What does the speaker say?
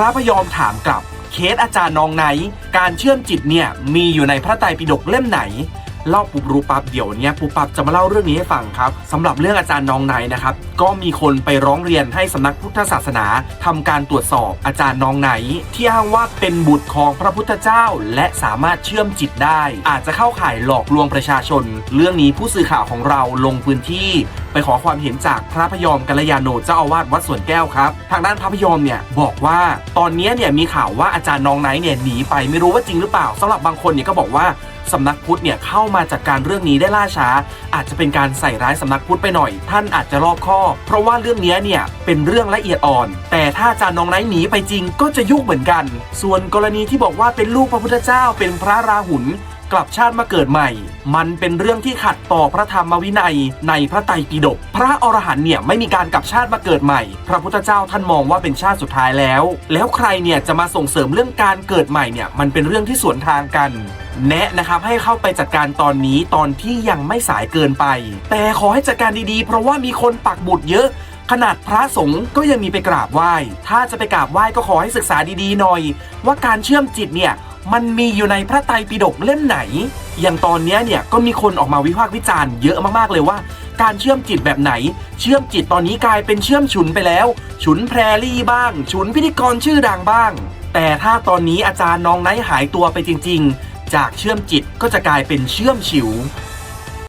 ระพยอมถามกลับ เคสอาจารย์นองไหน การเชื่อมจิตเนี่ยมีอยู่ในพระไตรปิฎกเล่มไหนเล่าปุ๊บรู้ปั๊บเดี๋ยวนี้ปุ๊บปั๊บจะมาเล่าเรื่องนี้ให้ฟังครับสำหรับเรื่องอาจารย์นองไนนะครับก็มีคนไปร้องเรียนให้สำนักพุทธศาสนาทำการตรวจสอบอาจารย์นองไหนที่อ้างว่าเป็นบุตรของพระพุทธเจ้า และสามารถเชื่อมจิตได้ อาจจะเข้าข่ายหลอกลวงประชาชน เรื่องนี้ผู้สื่อข่าวของเราลงพื้นที่ ขอความเห็นจากพระพยอมกัลยาโนเจ้าอาวาสวัดสวนแก้วครับทางด้านพระพยอมเนี่ยบอกว่าตอนนี้เนี่ยมีข่าวว่าอาจารย์น้องไนท์เนี่ยหนีไปไม่รู้ว่าจริงหรือเปล่าสำหรับบางคนเนี่ยก็บอกว่าสำนักพุทธเนี่ยเข้ามาจัดการเรื่องนี้ได้ล่าช้า อาจจะเป็นการใส่ร้ายสำนักพุทธไปหน่อย ท่านอาจจะรอบคอเพราะว่าเรื่องนี้เนี่ยเป็นเรื่องละเอียดอ่อน แต่ถ้าอาจารย์น้องไนท์หนีไปจริงก็จะยุ่งเหมือนกัน ส่วนกรณีที่บอกว่าเป็นลูกพระพุทธเจ้าเป็นพระราหุล กลับชาติมาเกิดใหม่ มันเป็นเรื่องที่ขัดต่อพระธรรมวินัยในพระไตรปิฎกพระอรหันต์เนี่ยไม่มีการกลับชาติมาเกิดใหม่ พระพุทธเจ้าท่านมองว่าเป็นชาติสุดท้ายแล้ว แล้วใครเนี่ยจะมาส่งเสริมเรื่องการเกิดใหม่เนี่ยมันเป็นเรื่องที่สวนทางกันแนะนะครับให้เข้าไปจัดการตอนนี้ตอนที่ยังไม่สายเกินไป แต่ขอให้จัดการดีๆ เพราะว่ามีคนปักบุตรเยอะ ขนาดพระสงฆ์ก็ยังมีไปกราบไหว้ ถ้าจะไปกราบไหว้ก็ขอให้ศึกษาดีๆหน่อย ว่าการเชื่อมจิตเนี่ย มันมีอยู่ในพระไตรปิฎกเล่มไหน อย่างตอนนี้เนี่ยก็มีคนออกมาวิพากษ์วิจารณ์เยอะมากๆเลยว่า การเชื่อมจิตแบบไหน เชื่อมจิตตอนนี้กลายเป็นเชื่อมฉุนไปแล้ว ฉุนแพรลี่บ้าง ฉุนพิธีกรชื่อดังบ้าง แต่ถ้าตอนนี้อาจารย์น้องไนท์หายตัวไปจริง ๆ จากเชื่อมจิตก็จะกลายเป็นเชื่อมฉิว